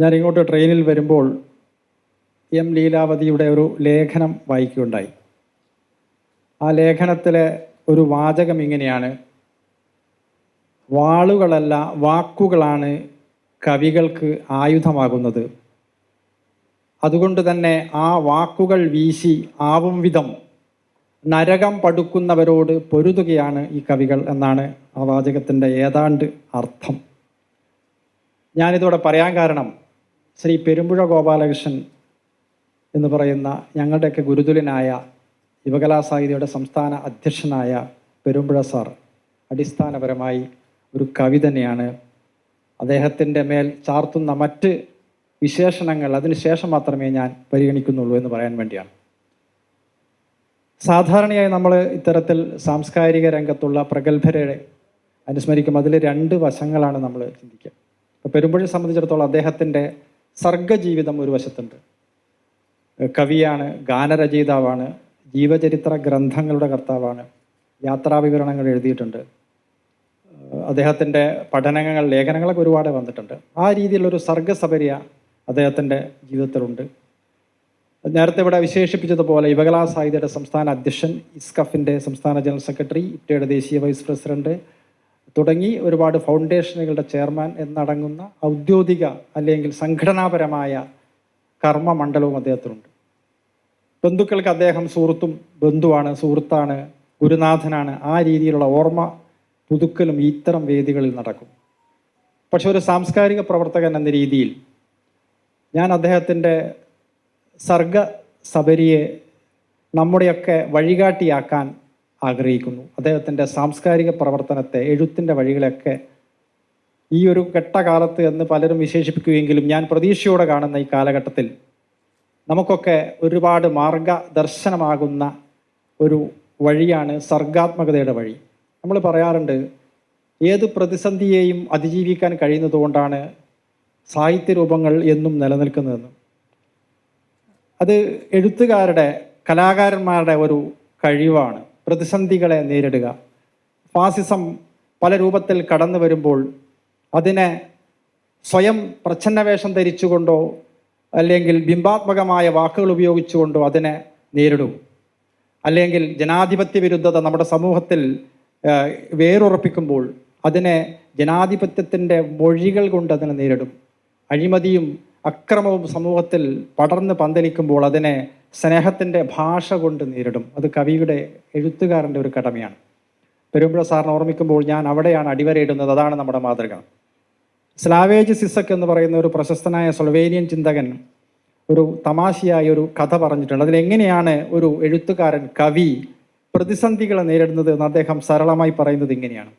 ഞാൻ ഇങ്ങോട്ട് ട്രെയിനിൽ വരുമ്പോൾ എം ലീലാവതിയുടെ ഒരു ലേഖനം വായിക്കുകയുണ്ടായി. ആ ലേഖനത്തിലെ ഒരു വാചകം ഇങ്ങനെയാണ്. വാളുകളല്ല വാക്കുകളാണ് കവികൾക്ക് ആയുധമാകുന്നത്. അതുകൊണ്ട് തന്നെ ആ വാക്കുകൾ വീശി ആവും വിധം നരകം പടുക്കുന്നവരോട് പൊരുതുകയാണ് ഈ കവികൾ എന്നാണ് ആ വാചകത്തിന്റെ ഏതാണ്ട് അർത്ഥം. ഞാനിതോടെ പറയാൻ കാരണം ശ്രീ പെരുമ്പുഴ ഗോപാലകൃഷ്ണൻ എന്ന് പറയുന്ന ഞങ്ങളുടെയൊക്കെ ഗുരുതുലനായ യുവകലാ സാഹിത്യയുടെ സംസ്ഥാന അധ്യക്ഷനായ പെരുമ്പുഴ സാർ അടിസ്ഥാനപരമായി ഒരു കവി തന്നെയാണ്. അദ്ദേഹത്തിന്റെ മേൽ ചാർത്തുന്ന മറ്റ് വിശേഷണങ്ങൾ അതിനുശേഷം മാത്രമേ ഞാൻ പരിഗണിക്കുന്നുള്ളൂ എന്ന് പറയാൻ വേണ്ടിയാണ്. സാധാരണയായി നമ്മൾ ഇത്തരത്തിൽ സാംസ്കാരിക രംഗത്തുള്ള പ്രഗത്ഭരെ അനുസ്മരിക്കും. അതിൽ രണ്ട് വശങ്ങളാണ് നമ്മൾ ചിന്തിക്കുക. പെരുമ്പുഴയെ സംബന്ധിച്ചിടത്തോളം അദ്ദേഹത്തിന്റെ സർഗജീവിതം ഒരു വശത്തുണ്ട്. കവിയാണ് ഗാനരചയിതാവാണ് ജീവചരിത്ര ഗ്രന്ഥങ്ങളുടെ കർത്താവാണ് യാത്രാവിവരണങ്ങൾ എഴുതിയിട്ടുണ്ട്. അദ്ദേഹത്തിന്റെ പഠനങ്ങൾ ലേഖനങ്ങളൊക്കെ ഒരുപാട് വന്നിട്ടുണ്ട്. ആ രീതിയിലുള്ളൊരു സർഗസപര്യ അദ്ദേഹത്തിന്റെ ജീവിതത്തിലുണ്ട്. നേരത്തെ ഇവിടെ വിശേഷിപ്പിച്ചതുപോലെ യുവകലാ സാഹിത്യയുടെ സംസ്ഥാന അധ്യക്ഷൻ ഇസ്കഫിന്റെ സംസ്ഥാന ജനറൽ സെക്രട്ടറി ഇറ്റയുടെ ദേശീയ വൈസ് പ്രസിഡന്റ് തുടങ്ങി ഒരുപാട് ഫൗണ്ടേഷനുകളുടെ ചെയർമാൻ എന്നടങ്ങുന്ന ഔദ്യോഗിക അല്ലെങ്കിൽ സംഘടനാപരമായ കർമ്മമണ്ഡലവും അദ്ദേഹത്തിനുണ്ട്. ബന്ധുക്കൾക്ക് അദ്ദേഹം സുഹൃത്തും ബന്ധുവാണ് സുഹൃത്താണ് ഗുരുനാഥനാണ്. ആ രീതിയിലുള്ള ഓർമ്മ പുതുക്കലും ഇത്തരം വേദികളിൽ നടക്കും. പക്ഷെ ഒരു സാംസ്കാരിക പ്രവർത്തകൻ എന്ന രീതിയിൽ ഞാൻ അദ്ദേഹത്തിന്റെ സർഗ സബരിയെ നമ്മുടെയൊക്കെ വഴികാട്ടിയാക്കാൻ ആഗ്രഹിക്കുന്നു. അദ്ദേഹത്തിന്റെ സാംസ്കാരിക പ്രവർത്തനത്തെ എഴുത്തിന്റെ വഴികളൊക്കെ ഈ ഒരു ഘട്ടകാലത്ത് എന്ന് പലരും വിശേഷിപ്പിക്കുകയെങ്കിലും ഞാൻ പ്രതീക്ഷയോടെ കാണുന്ന ഈ കാലഘട്ടത്തിൽ നമുക്കൊക്കെ ഒരുപാട് മാർഗദർശനമാകുന്ന ഒരു വഴിയാണ് സർഗാത്മകതയുടെ വഴി. നമ്മൾ പറയാറുണ്ട് ഏത് പ്രതിസന്ധിയെയും അതിജീവിക്കാൻ കഴിയുന്നതുകൊണ്ടാണ് സാഹിത്യരൂപങ്ങൾ എന്നും നിലനിൽക്കുന്നതെന്ന്. അത് എഴുത്തുകാരുടെ കലാകാരന്മാരുടെ ഒരു കഴിവാണ്. പ്രതിസന്ധികളെ നേരിടുക. ഫാസിസം പല രൂപത്തിൽ കടന്നു വരുമ്പോൾ അതിനെ സ്വയം പ്രച്ഛന്നവേഷം ധരിച്ചുകൊണ്ടോ അല്ലെങ്കിൽ ബിംബാത്മകമായ വാക്കുകൾ ഉപയോഗിച്ചുകൊണ്ടോ അതിനെ നേരിടും. അല്ലെങ്കിൽ ജനാധിപത്യ വിരുദ്ധത നമ്മുടെ സമൂഹത്തിൽ വേറുറപ്പിക്കുമ്പോൾ അതിനെ ജനാധിപത്യത്തിന്റെ മൊഴികൾ കൊണ്ട് അതിനെ നേരിടും. അഴിമതിയും അക്രമവും സമൂഹത്തിൽ പടർന്ന് പന്തലിക്കുമ്പോൾ അതിനെ സ്നേഹത്തിന്റെ ഭാഷ കൊണ്ട് നേരിടും. അത് കവിയുടെ എഴുത്തുകാരന്റെ ഒരു കടമയാണ്. പെരുമ്പുഴ സാറിനെ ഓർമ്മിക്കുമ്പോൾ ഞാൻ അവിടെയാണ് അടിവരയിടുന്നത്. അതാണ് നമ്മുടെ മാതൃക. സ്ലാവേജ് സിസക് എന്ന് പറയുന്ന ഒരു പ്രശസ്തനായ സ്ലൊവേനിയൻ ചിന്തകൻ ഒരു തമാശയായ ഒരു കഥ പറഞ്ഞിട്ടുണ്ട്. അതിലെങ്ങനെയാണ് ഒരു എഴുത്തുകാരൻ കവി പ്രതിസന്ധികളെ നേരിടുന്നത് എന്ന് അദ്ദേഹം സരളമായി പറയുന്നത് ഇങ്ങനെയാണ്.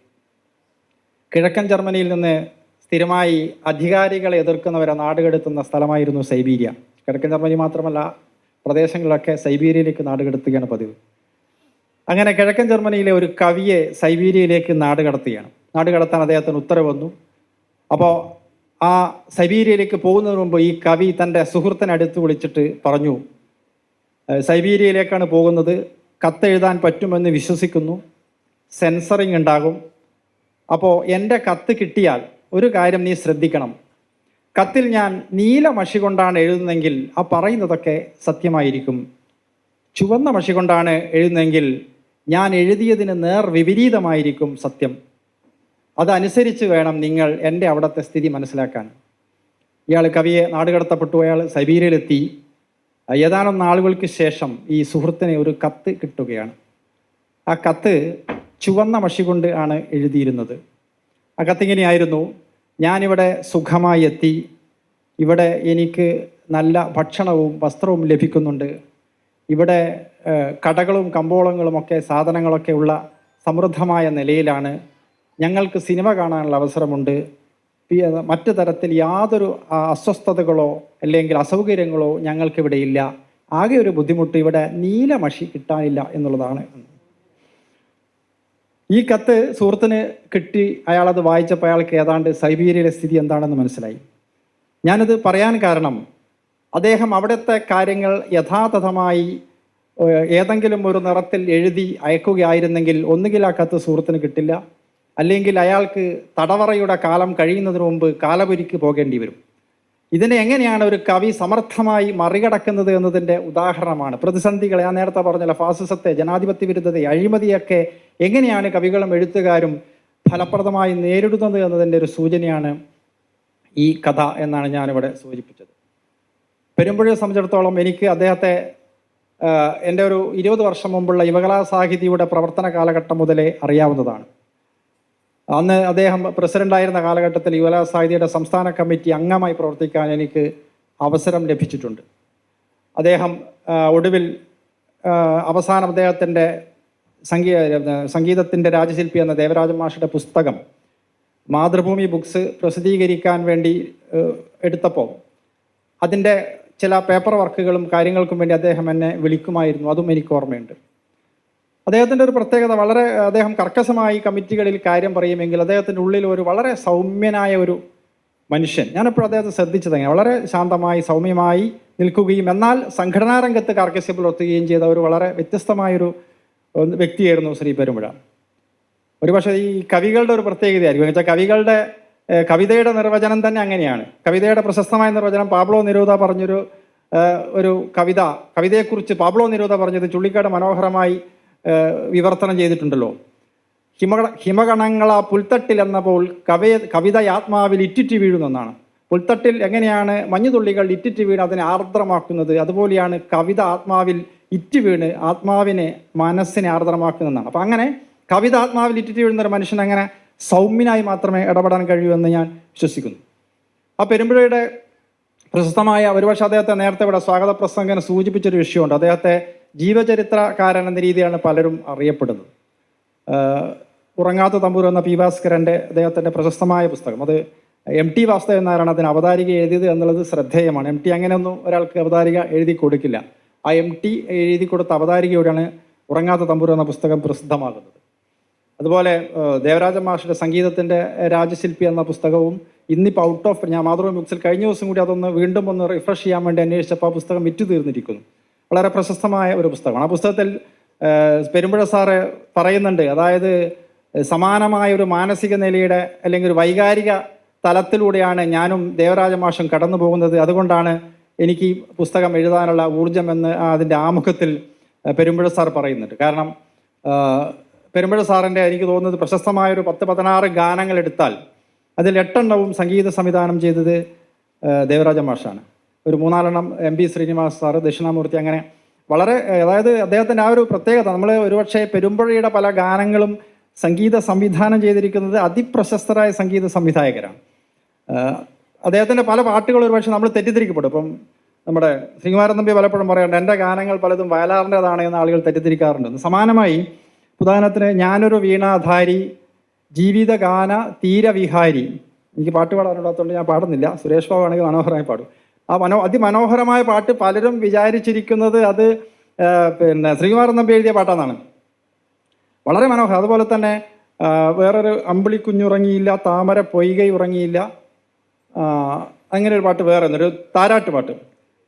കിഴക്കൻ ജർമ്മനിയിൽ നിന്ന് സ്ഥിരമായി അധികാരികളെ എതിർക്കുന്നവരെ നാടുകടത്തുന്ന സ്ഥലമായിരുന്നു സൈബീരിയ. കിഴക്കൻ ജർമ്മനി മാത്രമല്ല പ്രദേശങ്ങളിലൊക്കെ സൈബീരിയയിലേക്ക് നാടുകടത്തുകയാണ് പതിവ്. അങ്ങനെ കിഴക്കൻ ജർമ്മനിയിലെ ഒരു കവിയെ സൈബീരിയയിലേക്ക് നാടുകടത്തുകയാണ്. നാടുകടത്താൻ അദ്ദേഹത്തിന് ഉത്തരവ് വന്നു. അപ്പോൾ ആ സൈബീരിയയിലേക്ക് പോകുന്നതിന് മുമ്പ് ഈ കവി തന്റെ സുഹൃത്തിനെ അടുത്ത് വിളിച്ചിട്ട് പറഞ്ഞു സൈബീരിയയിലേക്കാണ് പോകുന്നത്. കത്തെഴുതാൻ പറ്റുമെന്ന് വിശ്വസിക്കുന്നു. സെൻസറിങ് ഉണ്ടാകും. അപ്പോൾ എന്റെ കത്ത് കിട്ടിയാൽ ഒരു കാര്യം നീ ശ്രദ്ധിക്കണം. കത്തിൽ ഞാൻ നീല മഷി കൊണ്ടാണ് എഴുതുന്നതെങ്കിൽ ആ പറയുന്നതൊക്കെ സത്യമായിരിക്കും. ചുവന്ന മഷി കൊണ്ടാണ് എഴുതുന്നതെങ്കിൽ ഞാൻ എഴുതിയതിന് നേർ വിപരീതമായിരിക്കും സത്യം. അതനുസരിച്ച് വേണം നിങ്ങൾ എന്റെ അവിടുത്തെ സ്ഥിതി മനസ്സിലാക്കാൻ. ഇയാൾ കവിയെ നാടുകടത്തപ്പെട്ടു. അയാൾ സൈബീരിയയിലെത്തി. ഏതാനും നാളുകൾക്ക് ശേഷം ഈ സുഹൃത്തിന് ഒരു കത്ത് കിട്ടുകയാണ്. ആ കത്ത് ചുവന്ന മഷി കൊണ്ട് ആണ് എഴുതിയിരുന്നത്. ആ കത്തിങ്ങനെയായിരുന്നു ഞാനിവിടെ സുഖമായി എത്തി ഇവിടെ എനിക്ക് നല്ല ഭക്ഷണവും വസ്ത്രവും ലഭിക്കുന്നുണ്ട്. ഇവിടെ കടകളും കമ്പോളങ്ങളുമൊക്കെ സാധനങ്ങളൊക്കെ ഉള്ള സമൃദ്ധമായ നിലയിലാണ്. ഞങ്ങൾക്ക് സിനിമ കാണാനുള്ള അവസരമുണ്ട്. മറ്റു തരത്തിൽ യാതൊരു അസ്വസ്ഥതകളോ അല്ലെങ്കിൽ അസൗകര്യങ്ങളോ ഞങ്ങൾക്കിവിടെ ഇല്ല. ആകെ ഒരു ബുദ്ധിമുട്ട് ഇവിടെ നീലമഷി കിട്ടാനില്ല എന്നുള്ളതാണ്. ഈ കത്ത് സുഹൃത്തിന് കിട്ടി അയാളത് വായിച്ചപ്പോൾ അയാൾക്ക് ഏതാണ്ട് സൈബീരിയയിലെ സ്ഥിതി എന്താണെന്ന് മനസ്സിലായി. ഞാനത് പറയാൻ കാരണം അദ്ദേഹം അവിടുത്തെ കാര്യങ്ങൾ യഥാതഥമായി ഏതെങ്കിലും ഒരു നിറത്തിൽ എഴുതി അയക്കുകയായിരുന്നെങ്കിൽ ഒന്നുകിൽ ആ കത്ത് സുഹൃത്തിന് കിട്ടില്ല അല്ലെങ്കിൽ അയാൾക്ക് തടവറയുടെ കാലം കഴിയുന്നതിന് മുമ്പ് കാലപുരിക്ക് പോകേണ്ടി വരും. ഇതിനെ എങ്ങനെയാണ് ഒരു കവി സമർത്ഥമായി മറികടക്കുന്നത് എന്നതിന്റെ ഉദാഹരണമാണ്. പ്രതിസന്ധികളെ ഞാൻ നേരത്തെ പറഞ്ഞല്ലോ ഫാസിസത്തെ ജനാധിപത്യ വിരുദ്ധത അഴിമതിയൊക്കെ എങ്ങനെയാണ് കവികളും എഴുത്തുകാരും ഫലപ്രദമായി നേരിടുന്നത് എന്നതിന്റെ ഒരു സൂചനയാണ് ഈ കഥ എന്നാണ് ഞാനിവിടെ സൂചിപ്പിച്ചത്. പെരുമ്പുഴയെ സംബന്ധിച്ചിടത്തോളം എനിക്ക് അദ്ദേഹത്തെ എന്റെ ഒരു ഇരുപത് വർഷം മുമ്പുള്ള യുവകലാ സാഹിതിയുടെ പ്രവർത്തന കാലഘട്ടം മുതലേ അറിയാവുന്നതാണ്. അന്ന് അദ്ദേഹം പ്രസിഡന്റായിരുന്ന കാലഘട്ടത്തിൽ യുവലാ സാഹിതിയുടെ സംസ്ഥാന കമ്മിറ്റി അംഗമായി പ്രവർത്തിക്കാൻ എനിക്ക് അവസരം ലഭിച്ചിട്ടുണ്ട്. അദ്ദേഹം ഒടുവിൽ അവസാന അദ്ദേഹത്തിന്റെ സംഗീ സംഗീതത്തിന്റെ രാജശില്പി എന്ന ദേവരാജ മാഷയുടെ പുസ്തകം മാതൃഭൂമി ബുക്സ് പ്രസിദ്ധീകരിക്കാൻ വേണ്ടി എടുത്തപ്പോൾ അതിന്റെ ചില പേപ്പർ വർക്കുകളും കാര്യങ്ങൾക്കും വേണ്ടി അദ്ദേഹം എന്നെ വിളിക്കുമായിരുന്നു. അതും എനിക്ക് ഓർമ്മയുണ്ട്. അദ്ദേഹത്തിന്റെ ഒരു പ്രത്യേകത വളരെ അദ്ദേഹം കർക്കശമായി കമ്മിറ്റികളിൽ കാര്യം പറയുമെങ്കിൽ അദ്ദേഹത്തിന്റെ ഉള്ളിൽ ഒരു വളരെ സൗമ്യനായ ഒരു മനുഷ്യൻ. ഞാനെപ്പോഴും അദ്ദേഹത്തെ ശ്രദ്ധിച്ചത് വളരെ ശാന്തമായി സൗമ്യമായി നിൽക്കുകയും എന്നാൽ സംഘടനാ രംഗത്ത് കാർക്കശ്യം പുലർത്തുകയും ചെയ്ത ഒരു വളരെ വ്യത്യസ്തമായൊരു വ്യക്തിയായിരുന്നു ശ്രീ പെരുമ്പുഴ. ഒരുപക്ഷെ ഈ കവികളുടെ ഒരു പ്രത്യേകതയായിരിക്കും. വെച്ചാൽ കവികളുടെ കവിതയുടെ നിർവചനം തന്നെ അങ്ങനെയാണ്. കവിതയുടെ പ്രശസ്തമായ നിർവചനം പാബ്ലോ നിരോധ പറഞ്ഞൊരു ഒരു കവിത. കവിതയെക്കുറിച്ച് പാബ്ലോ നിരോധ പറഞ്ഞത് ചുള്ളിക്കാട് മനോഹരമായി വിവർത്തനം ചെയ്തിട്ടുണ്ടല്ലോ. ഹിമഗ ഹിമഗണങ്ങള പുൽത്തട്ടിൽ എന്നപ്പോൾ പോൽ കവയ കവിത ആത്മാവിൽ ഇറ്റിറ്റ് വീഴുന്നെന്നാണ്. പുൽത്തട്ടിൽ എങ്ങനെയാണ് മഞ്ഞുതുള്ളികൾ ഇറ്റിറ്റ് വീണ് അതിനെ ആർദ്രമാക്കുന്നത്? അതുപോലെയാണ് കവിത ആത്മാവിൽ ഇറ്റ് വീണ് ആത്മാവിനെ മനസ്സിനെ ആർദ്രമാക്കുന്നതെന്നാണ് അപ്പം അങ്ങനെ കവിത ആത്മാവിൽ ഇറ്റിറ്റ് വീഴുന്ന ഒരു മനുഷ്യൻ അങ്ങനെ സൗമ്യനായി മാത്രമേ ഇടപെടാൻ കഴിയൂ എന്ന് ഞാൻ വിശ്വസിക്കുന്നു. ആ പെരുമ്പുഴയുടെ പ്രശസ്തമായ ഒരുപക്ഷെ അദ്ദേഹത്തെ നേരത്തെ ഇവിടെ സ്വാഗത പ്രസംഗന സൂചിപ്പിച്ചൊരു വിഷയമുണ്ട്. അദ്ദേഹത്തെ ജീവചരിത്രകാരൻ എന്ന രീതിയാണ് പലരും അറിയപ്പെടുന്നത്. ഉറങ്ങാത്ത തമ്പൂർ എന്ന പി ഭാസ്കരന്റെ അദ്ദേഹത്തിന്റെ പ്രശസ്തമായ പുസ്തകം. അത് എം ടി വാസുദേവൻ നായരാണ് അതിന് അവതാരിക എഴുതിയത് എന്നുള്ളത് ശ്രദ്ധേയമാണ്. എം ടി അങ്ങനെയൊന്നും ഒരാൾക്ക് അവതാരിക എഴുതി കൊടുക്കില്ല. ആ എം ടി എഴുതി കൊടുത്ത അവതാരികയോടെയാണ് ഉറങ്ങാത്ത തമ്പൂർ എന്ന പുസ്തകം പ്രസിദ്ധമാകുന്നത്. അതുപോലെ ദേവരാജ മാഷിന്റെ സംഗീതത്തിന്റെ രാജശില്പി എന്ന പുസ്തകവും ഇന്നിപ്പോൾ ഔട്ട് ഓഫ് ഞാൻ മാതൃഭൂമി ബുക്സിൽ കഴിഞ്ഞ ദിവസം കൂടി അതൊന്ന് വീണ്ടും ഒന്ന് റിഫ്രഷ് ചെയ്യാൻ വേണ്ടി അന്വേഷിച്ചപ്പോൾ ആ പുസ്തകം വിറ്റു തീർന്നിരിക്കുന്നു വളരെ പ്രശസ്തമായ ഒരു പുസ്തകമാണ്. ആ പുസ്തകത്തിൽ പെരുമ്പുഴ സാറ് പറയുന്നുണ്ട്. അതായത് സമാനമായ ഒരു മാനസിക നിലയുടെ അല്ലെങ്കിൽ ഒരു വൈകാരിക തലത്തിലൂടെയാണ് ഞാനും ദേവരാജ മാഷും കടന്നു പോകുന്നത്. അതുകൊണ്ടാണ് എനിക്ക് ഈ പുസ്തകം എഴുതാനുള്ള ഊർജം എന്ന് അതിന്റെ ആമുഖത്തിൽ പെരുമ്പുഴ സാർ പറയുന്നുണ്ട്. കാരണം പെരുമ്പുഴ സാറിന്റെ എനിക്ക് തോന്നുന്നത് പ്രശസ്തമായ ഒരു പത്ത് പതിനാറ് ഗാനങ്ങൾ എടുത്താൽ അതിൽ എട്ടെണ്ണവും സംഗീത സംവിധാനം ചെയ്തത് ദേവരാജ മാഷാണ് ഒരു മൂന്നാലെണ്ണം M P Srinivas sir Dakshinamoorthy അങ്ങനെ വളരെ അതായത് അദ്ദേഹത്തിന്റെ ആ ഒരു പ്രത്യേകത നമ്മൾ ഒരുപക്ഷെ പെരുമ്പഴയുടെ പല ഗാനങ്ങളും സംഗീത സംവിധാനം ചെയ്തിരിക്കുന്നത് അതിപ്രശസ്തരായ സംഗീത സംവിധായകരാണ്. അദ്ദേഹത്തിന്റെ പല പാട്ടുകൾ ഒരുപക്ഷെ നമ്മൾ തെറ്റിദ്ധരിക്കപ്പെടും. ഇപ്പം നമ്മുടെ ശ്രീകുമാരൻ തമ്പി പലപ്പോഴും പറയാറുണ്ട് എന്റെ ഗാനങ്ങൾ പലതും വയലാറിന്റെതാണ് എന്ന് ആളുകൾ തെറ്റിദ്ധരിക്കാറുണ്ട്. സമാനമായി ഉദാഹരണത്തിന് ഞാനൊരു വീണാധാരി ജീവിതഗാന തീരവിഹാരി എനിക്ക് പാട്ട് പാടാനുള്ളതുകൊണ്ട് ഞാൻ പാടുന്നില്ല. സുരേഷ് ബാബു ആണെങ്കിൽ മനോഹരമായി പാടും. ആ മനോ അതിമനോഹരമായ പാട്ട് പലരും വിചാരിച്ചിരിക്കുന്നത് അത് പിന്നെ ശ്രീകുമാരൻ നമ്പി എഴുതിയ പാട്ടാണെന്നാണ് വളരെ മനോഹരം. അതുപോലെ തന്നെ വേറൊരു അമ്പിളി കുഞ്ഞുറങ്ങിയില്ല താമര പൊയ്കൈ ഉറങ്ങിയില്ല അങ്ങനെ ഒരു പാട്ട് വേറെ ഒന്നൊരു താരാട്ട് പാട്ട്.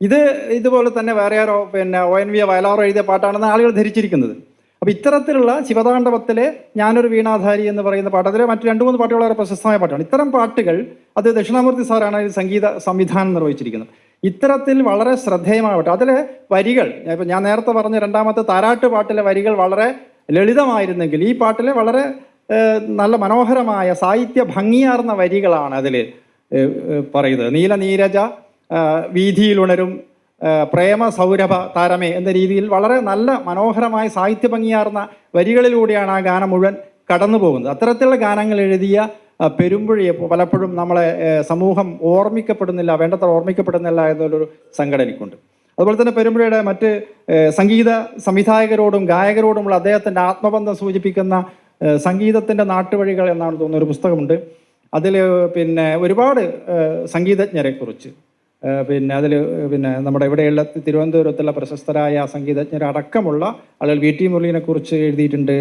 ഇത് ഇതുപോലെ തന്നെ വേറെ ആരോ പിന്നെ ഒ എൻ വി വയലാറോ എഴുതിയ പാട്ടാണെന്ന് ആളുകൾ ധരിച്ചിരിക്കുന്നത്. അപ്പോൾ ഇത്തരത്തിലുള്ള ശിവതാണ്ഡവത്തിലെ ഞാനൊരു വീണാധാരി എന്ന് പറയുന്ന പാട്ട് അതിലെ മറ്റു രണ്ട് മൂന്ന് പാട്ടുകൾ വളരെ പ്രശസ്തമായ പാട്ടാണ്. ഇത്തരം പാട്ടുകൾ അത് ദക്ഷിണാമൂർത്തി സാറാണ് സംഗീത സംവിധാനം നിർവഹിച്ചിരിക്കുന്നത്. ഇത്തരത്തിൽ വളരെ ശ്രദ്ധേയമാവട്ടെ. അതിലെ വരികൾ ഇപ്പം ഞാൻ നേരത്തെ പറഞ്ഞ രണ്ടാമത്തെ താരാട്ട് പാട്ടിലെ വരികൾ വളരെ ലളിതമായിരുന്നെങ്കിൽ ഈ പാട്ടിലെ വളരെ നല്ല മനോഹരമായ സാഹിത്യ ഭംഗിയാർന്ന വരികളാണ് അതിൽ പറയുന്നത്. നീല നീരജ വീതിയിലുണരും പ്രേമ സൗരഭ താരമേ എന്ന രീതിയിൽ വളരെ നല്ല മനോഹരമായ സാഹിത്യ ഭംഗിയാർന്ന വരികളിലൂടെയാണ് ആ ഗാനം മുഴുവൻ കടന്നു പോകുന്നത്. അത്തരത്തിലുള്ള ഗാനങ്ങൾ എഴുതിയ പെരുമ്പുഴയെ പലപ്പോഴും നമ്മളെ സമൂഹം ഓർമ്മിക്കപ്പെടുന്നില്ല വേണ്ടത്ര ഓർമ്മിക്കപ്പെടുന്നില്ല എന്നൊരു സങ്കടം എനിക്കുണ്ട്. അതുപോലെ തന്നെ പെരുമ്പുഴയുടെ മറ്റ് സംഗീത സംവിധായകരോടും ഗായകരോടുമുള്ള അദ്ദേഹത്തിന്റെ ആത്മബന്ധം സൂചിപ്പിക്കുന്ന സംഗീതത്തിന്റെ നാട്ടുവഴികൾ എന്നാണ് തോന്നുന്ന ഒരു പുസ്തകമുണ്ട്. അതിൽ പിന്നെ ഒരുപാട് സംഗീതജ്ഞരെക്കുറിച്ച് പിന്നെ അതിൽ പിന്നെ നമ്മുടെ ഇവിടെയുള്ള തിരുവനന്തപുരത്തുള്ള പ്രശസ്തരായ സംഗീതജ്ഞരടക്കമുള്ള ആളുകൾ വി ടി മുരളീനെ കുറിച്ച് എഴുതിയിട്ടുണ്ട്.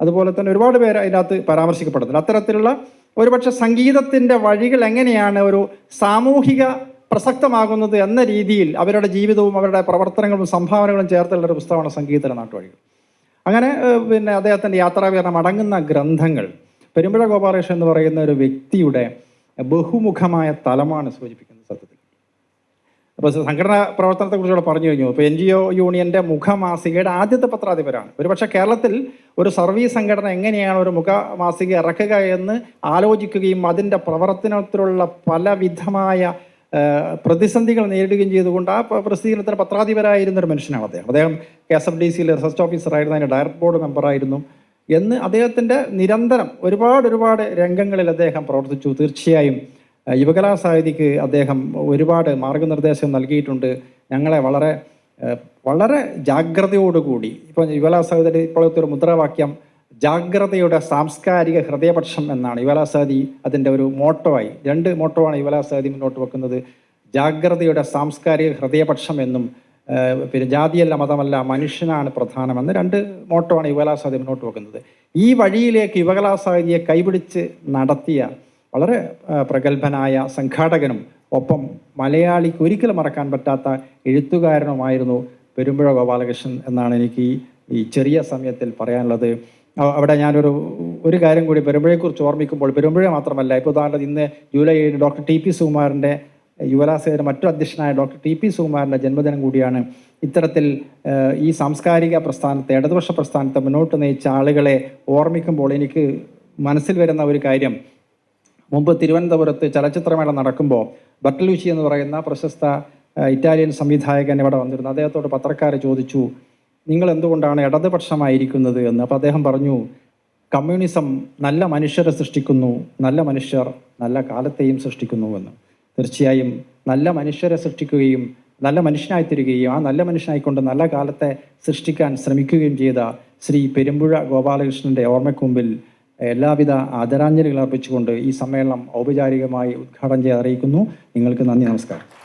അതുപോലെ തന്നെ ഒരുപാട് പേര് അതിനകത്ത് പരാമർശിക്കപ്പെടുന്നുണ്ട്. അത്തരത്തിലുള്ള ഒരുപക്ഷെ സംഗീതത്തിന്റെ വഴികൾ എങ്ങനെയാണ് ഒരു സാമൂഹിക പ്രസക്തമാകുന്നത് എന്ന രീതിയിൽ അവരുടെ ജീവിതവും അവരുടെ പ്രവർത്തനങ്ങളും സംഭാവനകളും ചേർത്തുള്ള ഒരു പുസ്തകമാണ് സംഗീതത്തിലെ നാട്ടുവഴികൾ. അങ്ങനെ പിന്നെ അദ്ദേഹത്തിന്റെ യാത്രാവിവരണം അടങ്ങുന്ന ഗ്രന്ഥങ്ങൾ. പെരുമ്പഴ ഗോപാലകൃഷ്ണൻ എന്ന് പറയുന്ന ഒരു വ്യക്തിയുടെ ബഹുമുഖമായ തലമാണ് സൂചിപ്പിക്കുന്നത് സത്യത്തിൽ. അപ്പോൾ സംഘടനാ പ്രവർത്തനത്തെക്കുറിച്ചുകൂടെ പറഞ്ഞു കഴിഞ്ഞു. ഇപ്പോൾ എൻ ജി ഒ യൂണിയന്റെ മുഖമാസികയുടെ ആദ്യത്തെ പത്രാധിപരാണ്. ഒരുപക്ഷെ കേരളത്തിൽ ഒരു സർവീസ് സംഘടന എങ്ങനെയാണ് ഒരു മുഖമാസിക ഇറക്കുക എന്ന് ആലോചിക്കുകയും അതിന്റെ പ്രവർത്തനത്തിലുള്ള പലവിധമായ പ്രതിസന്ധികൾ നേരിടുകയും ചെയ്തുകൊണ്ട് ആ പ്രസിദ്ധീകരണത്തിന് പത്രാധിപരായിരുന്ന ഒരു മനുഷ്യനാണ് അദ്ദേഹം. അദ്ദേഹം കെ എസ് എഫ് ഡി സിയിൽ റിസർച്ച് ഓഫീസറായിരുന്നു അതിന്റെ ഡയറക്ടർ ബോർഡ് മെമ്പറായിരുന്നു എന്ന് അദ്ദേഹത്തിന്റെ നിരന്തരം ഒരുപാട് ഒരുപാട് രംഗങ്ങളിൽ അദ്ദേഹം പ്രവർത്തിച്ചു. തീർച്ചയായും യുവകലാ സാഹിതിക്ക് അദ്ദേഹം ഒരുപാട് മാർഗനിർദ്ദേശം നൽകിയിട്ടുണ്ട്. ഞങ്ങളെ വളരെ വളരെ ജാഗ്രതയോടുകൂടി ഇപ്പം യുവകലാ സാഹിതിയുടെ ഇപ്പോഴത്തെ ഒരു മുദ്രാവാക്യം ജാഗ്രതയുടെ സാംസ്കാരിക ഹൃദയപക്ഷം എന്നാണ്. യുവലാസാദി അതിന്റെ ഒരു ആയി രണ്ട് മോട്ടോ ആണ് സാഹിതി മുന്നോട്ട് വെക്കുന്നത്. ജാഗ്രതയുടെ സാംസ്കാരിക ഹൃദയപക്ഷം എന്നും പിന്നെ ജാതിയല്ല മതമല്ല മനുഷ്യനാണ് പ്രധാനമെന്ന് രണ്ട് മോട്ടോ ആണ് സാഹിതി മുന്നോട്ട് വെക്കുന്നത്. ഈ വഴിയിലേക്ക് യുവകലാസാദിയെ കൈപിടിച്ച് നടത്തിയ വളരെ പ്രഗത്ഭനായ സംഘാടകനും ഒപ്പം മലയാളിക്ക് ഒരിക്കലും മറക്കാൻ പറ്റാത്ത എഴുത്തുകാരനുമായിരുന്നു പെരുമ്പുഴ ഗോപാലകൃഷ്ണൻ എന്നാണ് എനിക്ക് ഈ ചെറിയ സമയത്തിൽ പറയാനുള്ളത്. അവിടെ ഞാനൊരു ഒരു കാര്യം കൂടി പെരുമ്പഴയെക്കുറിച്ച് ഓർമ്മിക്കുമ്പോൾ പെരുമ്പഴ മാത്രമല്ല ഇപ്പോൾ ഉദാഹരണത്തിന് ഇന്ന് ജൂലൈ ഏഴ് ഡോക്ടർ ടി പി സുകുമാരന്റെ യുവരാസേന മറ്റു അധ്യക്ഷനായ ഡോക്ടർ ടി പി സുകുമാരന്റെ ജന്മദിനം കൂടിയാണ്. ഇത്തരത്തിൽ ഈ സാംസ്കാരിക പ്രസ്ഥാനത്തെ ഇടതുപക്ഷ പ്രസ്ഥാനത്തെ മുന്നോട്ട് നയിച്ച ആളുകളെ ഓർമ്മിക്കുമ്പോൾ എനിക്ക് മനസ്സിൽ വരുന്ന ഒരു കാര്യം മുമ്പ് തിരുവനന്തപുരത്ത് ചലച്ചിത്രമേള നടക്കുമ്പോൾ ബർട്ടലൂച്ചി എന്ന് പറയുന്ന പ്രശസ്ത ഇറ്റാലിയൻ സംവിധായകൻ ഇവിടെ വന്നിരുന്നു. അദ്ദേഹത്തോട് പത്രക്കാരെ ചോദിച്ചു നിങ്ങൾ എന്തുകൊണ്ടാണ് ഇടതുപക്ഷമായിരിക്കുന്നത്? എന്ന്. അപ്പോൾ അദ്ദേഹം പറഞ്ഞു കമ്മ്യൂണിസം നല്ല മനുഷ്യരെ സൃഷ്ടിക്കുന്നു നല്ല മനുഷ്യർ നല്ല കാലത്തെയും സൃഷ്ടിക്കുന്നു എന്ന്. തീർച്ചയായും നല്ല മനുഷ്യരെ സൃഷ്ടിക്കുകയും നല്ല മനുഷ്യനായി തീരുകയും ആ നല്ല മനുഷ്യനായിക്കൊണ്ട് നല്ല കാലത്തെ സൃഷ്ടിക്കാൻ ശ്രമിക്കുകയും ചെയ്ത ശ്രീ പെരുമ്പുഴ ഗോപാലകൃഷ്ണന്റെ ഓർമ്മയ്ക്ക് മുമ്പിൽ എല്ലാവിധ ആദരാഞ്ജലികൾ അർപ്പിച്ചുകൊണ്ട് ഈ സമ്മേളനം ഔപചാരികമായി ഉദ്ഘാടനം ചെയ്ത് അറിയിക്കുന്നു. നിങ്ങൾക്ക് നന്ദി നമസ്കാരം.